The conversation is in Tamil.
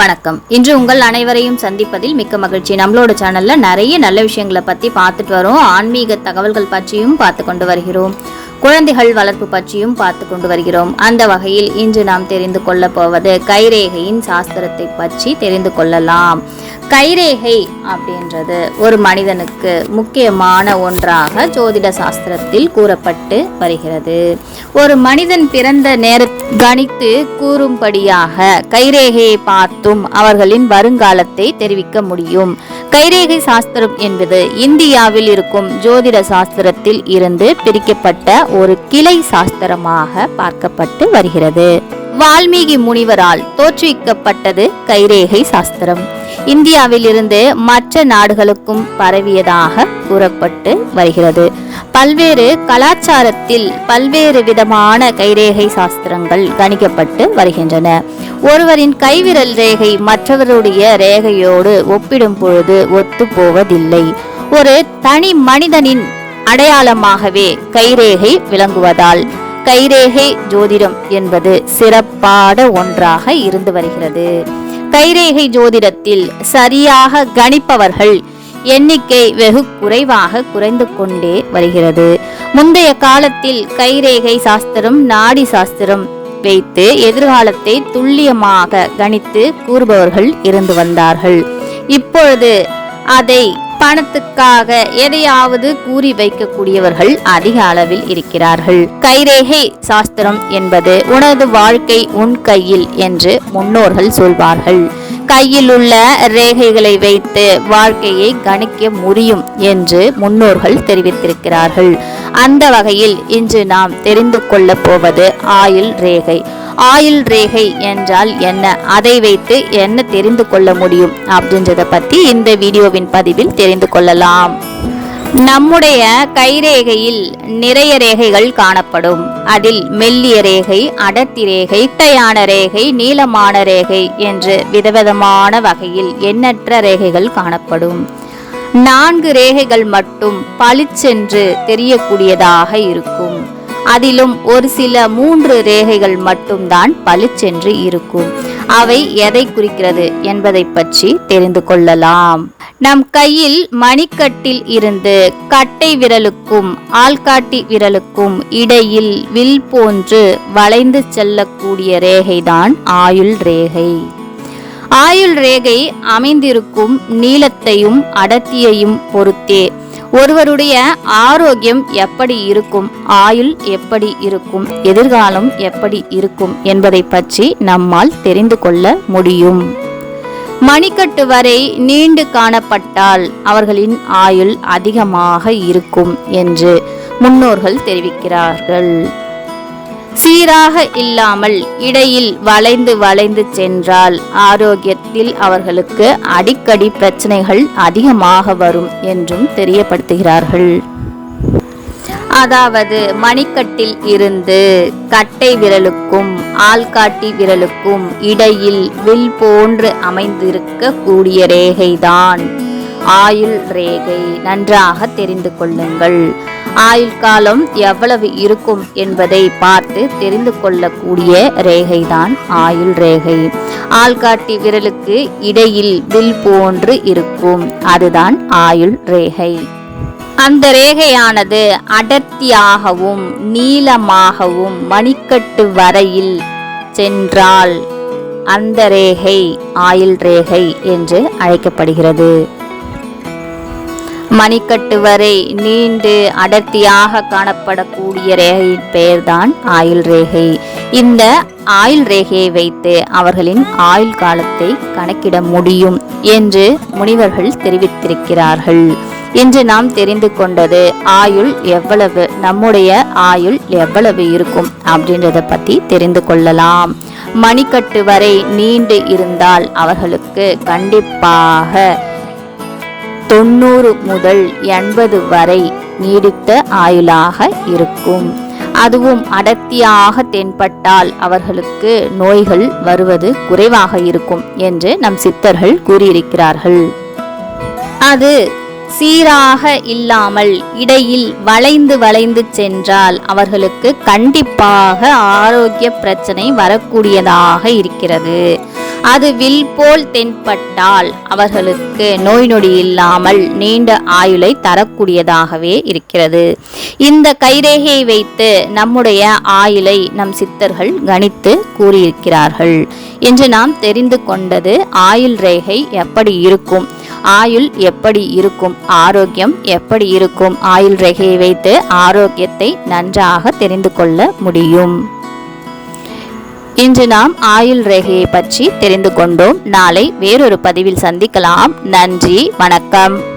வணக்கம். இன்று உங்கள் அனைவரையும் சந்திப்பதில் மிக்க மகிழ்ச்சி. நம்மளோட சேனல்ல நிறைய நல்ல விஷயங்களை பத்தி பார்த்துட்டு வரோம். ஆன்மீக தகவல்கள் பற்றியும் பார்த்து கொண்டு வருகிறோம். குழந்தைகள் வளர்ப்பு பற்றியும் பார்த்து கொண்டு வருகிறோம். அந்த வகையில் இன்று நாம் தெரிந்து கொள்ள போவது கைரேகையின் சாஸ்திரத்தை பற்றி தெரிந்து கொள்ளலாம். கைரேகை அப்படின்றது ஒரு மனிதனுக்கு முக்கியமான ஒன்றாக ஜோதிட சாஸ்திரத்தில் கூறப்பட்டு வருகிறது. ஒரு மனிதன் பிறந்த நேர கணித்து கூறும்படியாக கைரேகையை பார்த்தும் அவர்களின் வருங்காலத்தை தெரிவிக்க முடியும். கைரேகை சாஸ்திரம் என்பது இந்தியாவில் இருக்கும் ஜோதிட சாஸ்திரத்தில் இருந்து பிரிக்கப்பட்ட ஒரு கிளை சாஸ்திரமாக பார்க்கப்பட்டு வருகிறது. வால்மீகி முனிவரால் தோற்றுவிக்கப்பட்டது கைரேகை சாஸ்திரம். இந்தியாவிலிருந்து மற்ற நாடுகளுக்கும் பரவியதாக கூறப்பட்டு வருகிறது. பல்வேறு கலாச்சாரத்தில் பல்வேறு விதமான கைரேகை சாஸ்திரங்கள் கணிக்கப்பட்டு வருகின்றன. ஒருவரின் கைவிரல் ரேகை மற்றவருடைய ரேகையோடு ஒப்பிடும் பொழுது ஒத்து போவதில்லை ஒரு தனி மனிதனின் அடையாளமாகவே கைரேகை விளங்குவதால் கைரேகை ஜோதிடம் என்பது சிறப்பான ஒன்றாக இருந்து வருகிறது. கைரேகை ஜோதிடத்தில் சரியாக கணிப்பவர்கள் எண்ணிக்கை வெகு குறைவாக குறைந்து கொண்டே வருகிறது. முந்தைய காலத்தில் கைரேகை சாஸ்திரம் நாடி சாஸ்திரம் வைத்து எதிர்காலத்தை துல்லியமாக கணித்து கூறுபவர்கள் இருந்து வந்தார்கள். இப்பொழுது அதை பணத்துக்காக எதையாவது கூறி வைக்கக்கூடியவர்கள் அதிக அளவில் இருக்கிறார்கள். கைரேகை சாஸ்திரம் என்பது உனது வாழ்க்கை உன் கையில் என்று முன்னோர்கள் சொல்வார்கள். கையில் உள்ள ரேகைகளை வைத்து வாழ்க்கையை கணிக்க முடியும் என்று முன்னோர்கள் தெரிவித்திருக்கிறார்கள். அந்த வகையில் இன்று நாம் தெரிந்து கொள்ளப் போவது ஆயுள் ரேகை. ஆயுள் ரேகை என்றால் என்ன? அதை வைத்து என்ன தெரிந்து கொள்ள முடியும்? அப்படின்றத பற்றி இந்த வீடியோவின் பதிவில் தெரிந்து கொள்ளலாம். நம்முடைய கைரேகையில் நிறைய ரேகைகள் காணப்படும். அதில் மெல்லிய ரேகை அடர்த்தி ரேகை இட்டையான ரேகை நீளமான ரேகை என்று விதவிதமான வகையில் எண்ணற்ற ரேகைகள் காணப்படும். நான்கு ரேகைகள் மட்டும் பளிச்சென்று தெரியக்கூடியதாக இருக்கும். அதிலும் ஒரு சில மூன்று ரேகைகள் மட்டும்தான் பளிச்சென்று இருக்கும். அவை எதை குறிக்கிறது என்பதை பற்றி தெரிந்து கொள்ளலாம். நம் கையில் மணிக்கட்டில் இருந்து கட்டை விரலுக்கும் ஆள்காட்டி விரலுக்கும் இடையில் வில் போன்று வளைந்து செல்லக்கூடிய ரேகைதான் ஆயுள் ரேகை. ஆயுள் ரேகை அமைந்திருக்கும் நீளத்தையும் அடர்த்தியையும் பொறுத்தே ஒருவருடைய ஆரோக்கியம் எப்படி இருக்கும்? ஆயுள் எப்படி இருக்கும்? எதிர்காலம் எப்படி இருக்கும்? என்பதை பற்றி நம்மால் தெரிந்து கொள்ள முடியும். மணிக்கட்டு வரை நீண்டு காணப்பட்டால் அவர்களின் ஆயுள் அதிகமாக இருக்கும் என்று முன்னோர்கள் தெரிவிக்கிறார்கள். சீராக இல்லாமல் இடையில் வளைந்து வளைந்து சென்றால் ஆரோக்கியத்தில் அவர்களுக்கு அடிக்கடி பிரச்சனைகள் அதிகமாக வரும் என்றும் தெரியப்படுத்துகிறார்கள். அதாவது மணிக்கட்டில் இருந்து கட்டை விரலுக்கும் ஆள்காட்டி விரலுக்கும் இடையில் வில் போன்று அமைந்திருக்க கூடிய ரேகைதான் ஆயுள் ரேகை நன்றாக தெரிந்து கொள்ளுங்கள். ஆயுள் காலம் எவ்வளவு இருக்கும் என்பதை பார்த்து தெரிந்து கொள்ளக்கூடிய ரேகைதான் ஆயுள் ரேகை. ஆள்காட்டி விரலுக்கு இடையில் வில் போன்று இருக்கும். அதுதான் ஆயுள் ரேகை. அந்த ரேகையானது அடர்த்தியாகவும் நீளமாகவும் மணிக்கட்டு வரையில் சென்றால் அந்த ரேகை ஆயுள் ரேகை என்று அழைக்கப்படுகிறது. மணிக்கட்டு வரை நீண்டு அடர்த்தியாக காணப்படக்கூடிய ரேகையின் பெயர்தான் ஆயுள் ரேகை. இந்த ஆயுள் ரேகையை வைத்து அவர்களின் ஆயுள் காலத்தை கணக்கிட முடியும் என்று முனிவர்கள் தெரிவித்திருக்கிறார்கள். இன்று நாம் தெரிந்து கொண்டது ஆயுள் எவ்வளவு நம்முடைய ஆயுள் எவ்வளவு இருக்கும் அப்படின்றத பத்தி தெரிந்து கொள்ளலாம். மணிக்கட்டு வரை நீண்டு இருந்தால் அவர்களுக்கு கண்டிப்பாக தொண்ணூறு முதல் எண்பது வரை நீடித்த ஆயுளாக இருக்கும். அதுவும் அடர்த்தியாக தென்பட்டால் அவர்களுக்கு நோய்கள் வருவது குறைவாக இருக்கும் என்று நம் சித்தர்கள் கூறியிருக்கிறார்கள். அது சீராக இல்லாமல் இடையில் வளைந்து வளைந்து சென்றால் அவர்களுக்கு கண்டிப்பாக ஆரோக்கிய பிரச்சனை வரக்கூடியதாக இருக்கிறது. அது வில் போல் தென்பட்டால் அவர்களுக்கு நோய் நொடி இல்லாமல் நீண்ட ஆயுளை தரக்கூடியதாகவே இருக்கிறது. இந்த கைரேகையை வைத்து நம்முடைய ஆயுளை நம் சித்தர்கள் கணித்து கூறியிருக்கிறார்கள். என்று நாம் தெரிந்து கொண்டது ஆயுள் ரேகை எப்படி இருக்கும்? ஆயுள் எப்படி இருக்கும்? ஆரோக்கியம் எப்படி இருக்கும்? ஆயுள் ரேகையை வைத்து ஆரோக்கியத்தை நன்றாக தெரிந்து கொள்ள முடியும். இன்று நாம் ஆயுள் ரேகையை பற்றி தெரிந்து கொண்டோம். நாளை வேறொரு பதிவில் சந்திக்கலாம். நன்றி வணக்கம்.